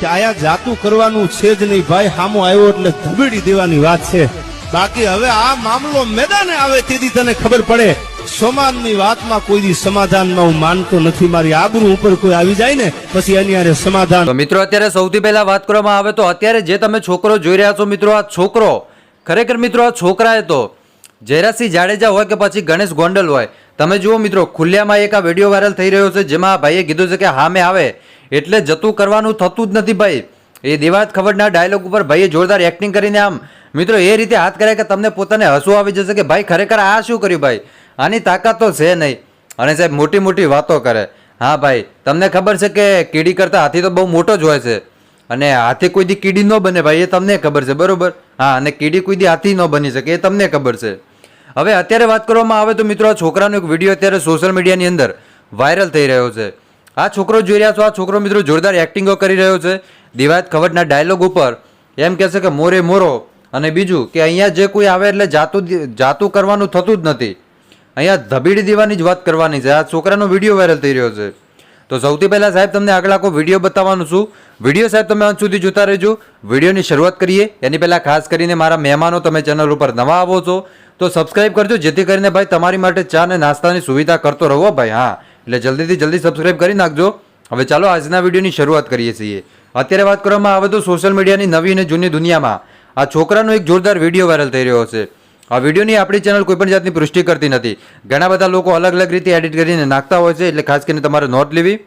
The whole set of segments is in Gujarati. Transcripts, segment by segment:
કે આયા જાતું કરવાનું છે જ નહીં ભાઈ, હામો આવ્યો એટલે ધબેડી દેવાની વાત છે. બાકી હવે આ મામલો મેદાને આવે તેથી તને ખબર પડે. સમાજની વાતમાં કોઈ દી સમાધાનમાં હું માનતો નથી. મારી આબરૂ ઉપર કોઈ આવી જાય ને, પછી એની આરે સમાધાન. મિત્રો, અત્યારે સૌથી પહેલા વાત કરવામાં આવે તો અત્યારે જે તમે છોકરો જોઈ રહ્યા છો મિત્રો, આ છોકરો, ખરેખર મિત્રો, આ છોકરાએ તો જયરાજસિંહ જાડેજા હોય કે પછી ગણેશ ગોંડલ હોય. તમે જુઓ મિત્રો, ખુલ્લામાં એક આ વીડિયો વાયરલ થઈ રહ્યો છે, જેમાં ભાઈએ કીધું છે કે હામે આવે. એટલે જતું કરવાનું થતું જ નથી ભાઈ. એ દેવાત ખબરના ડાયલોગ ઉપર ભાઈએ જોરદાર એક્ટિંગ કરીને આમ, મિત્રો, એ રીતે હાથ કર્યા કે તમને પોતાને હસવું આવી જશે કે ભાઈ, ખરેખર આ શું કર્યું ભાઈ? આની તાકાત તો છે નહીં. અને સાહેબ, મોટી મોટી વાતો કરે. હા ભાઈ, તમને ખબર છે કે કીડી કરતાં હાથી તો બહુ મોટો જ હોય છે. અને હાથી કોઈ દી કીડી ન બને ભાઈ, એ તમને ખબર છે, બરોબર? હા, અને કીડી કોઈ દી હાથી ન બની શકે, એ તમને ખબર છે. હવે અત્યારે વાત કરવામાં આવે તો મિત્રો, આ છોકરાનો એક વીડિયો અત્યારે સોશિયલ મીડિયાની અંદર વાયરલ થઈ રહ્યો છે. આ છોકરો જોઈ રહ્યા છો, આ છોકરો મિત્રો જોરદાર એક્ટિંગો કરી રહ્યો છે. દિવાયત ખવડના ડાયલોગ ઉપર એમ કહેશે કે મોરે મોરો અને બીજું કે અહીંયા જે કોઈ આવે એટલે જાતું જાતું કરવાનું થતું જ નથી. અહીંયા ધબીડી દેવાની જ વાત કરવાની છે. આ છોકરાનો વીડિયો વાયરલ થઈ રહ્યો છે. તો સૌથી પહેલાં સાહેબ તમને આગળ આખો વીડિયો બતાવવાનું છું. વીડિયો સાહેબ તમે અંત સુધી જોતા રહેજો. વિડીયોની શરૂઆત કરીએ. એની પહેલાં ખાસ કરીને મારા મહેમાનો તમે ચેનલ ઉપર નવા આવો છો. તો સબસ્ક્રાઇબ કરજો, જેથી કરીને ભાઈ તમારી માટે ચા અને નાસ્તાની સુવિધા કરતો રહો ભાઈ. હા. એટલે જલ્દીથી જલ્દી સબસ્ક્રાઇબ કરી નાખજો. હવે ચાલો આજના વિડીયોની શરૂઆત કરીએ છીએ. અત્યારે વાત કરવામાં આવે તો સોશિયલ મીડિયાની નવી અને જૂની દુનિયામાં આ છોકરાનો એક જોરદાર વીડિયો વાયરલ થઈ રહ્યો છે. આ વિડીયોની આપણી ચેનલ કોઈપણ જાતની પુષ્ટિ કરતી નથી. ઘણા બધા લોકો અલગ અલગ રીતે એડિટ કરીને નાખતા હોય છે, એટલે ખાસ કરીને તમારે નોંધ લેવી.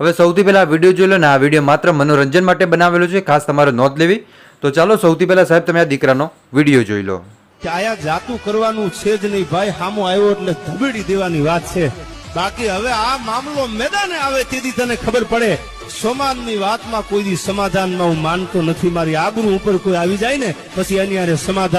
હવે સૌથી પહેલાં આ વીડિયો જોઈ લો ને, આ વીડિયો માત્ર મનોરંજન માટે બનાવેલો છે, ખાસ તમારે નોંધ લેવી. તો ચાલો સૌથી પહેલાં સાહેબ, તમે આ દીકરાનો વીડિયો જોઈ લો. કે આયા જાતું કરવાનું છે જ નહીં, ભાઈ. હામો આવ્યો એટલે ધબેડી દેવાની વાત છે. બાકી હવે આ મામલો મેદાને આવે તેથી તને ખબર પડે. સમાનની વાતમાં કોઈ સમાધાનમાં હું માનતો નથી. મારી આબરૂ ઉપર કોઈ આવી જાય ને, પછી એની સમાધાન